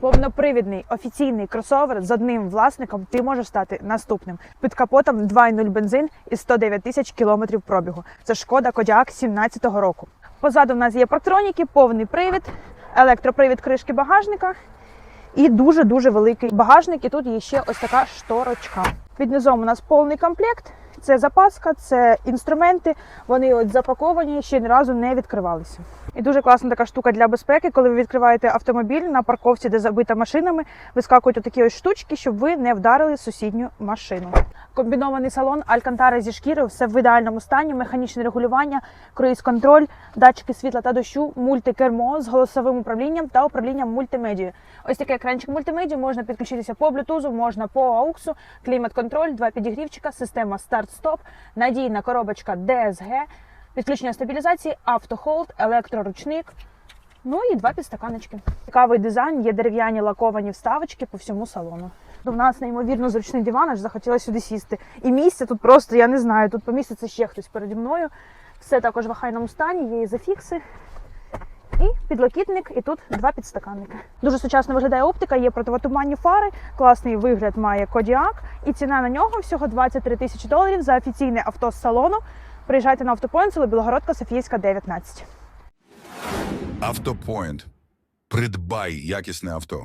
Повнопривідний офіційний кросовер з одним власником ти можеш стати наступним. Під капотом 2.0 бензин і 109 тисяч кілометрів пробігу. Це шкода Кодіак 17-го року. Позаду в нас є парктроніки, повний привід, електропривід кришки багажника і дуже дуже великий багажник. І тут є ще ось така шторочка. Під низом у нас повний комплект. Це запаска, це інструменти. Вони от запаковані, ще ні разу не відкривалися. І дуже класна така штука для безпеки, коли ви відкриваєте автомобіль на парковці, де забита машинами, вискакують такі ось штучки, щоб ви не вдарили сусідню машину. Комбінований салон Алькантара зі шкіри, все в ідеальному стані, механічне регулювання, круїз-контроль, датчики світла та дощу, мультикермо з голосовим управлінням та управлінням мультимедією. Ось такий екранчик мультимедіа можна підключитися по блютузу, можна по ауксу, клімат-контроль, два підігрівчика, система старт-стоп, надійна коробочка DSG, підключення стабілізації, автохолд, електроручник. Ну і два підстаканочки. Цікавий дизайн, є дерев'яні лаковані вставочки по всьому салону. У нас неймовірно зручний диван, аж захотіла сюди сісти. І місця тут просто, я не знаю, тут поміститься ще хтось переді мною. Все також в охайному стані, є і зафікси. І підлокітник, і тут два підстаканники. Дуже сучасно виглядає оптика, є противотуманні фари, класний вигляд має Кодіак, і ціна на нього всього 23 тисячі доларів за офіційне авто з салону. Приїжджайте на автопоінт, село Білогородка, Софійська, 19. Автопоінт. Придбай якісне авто.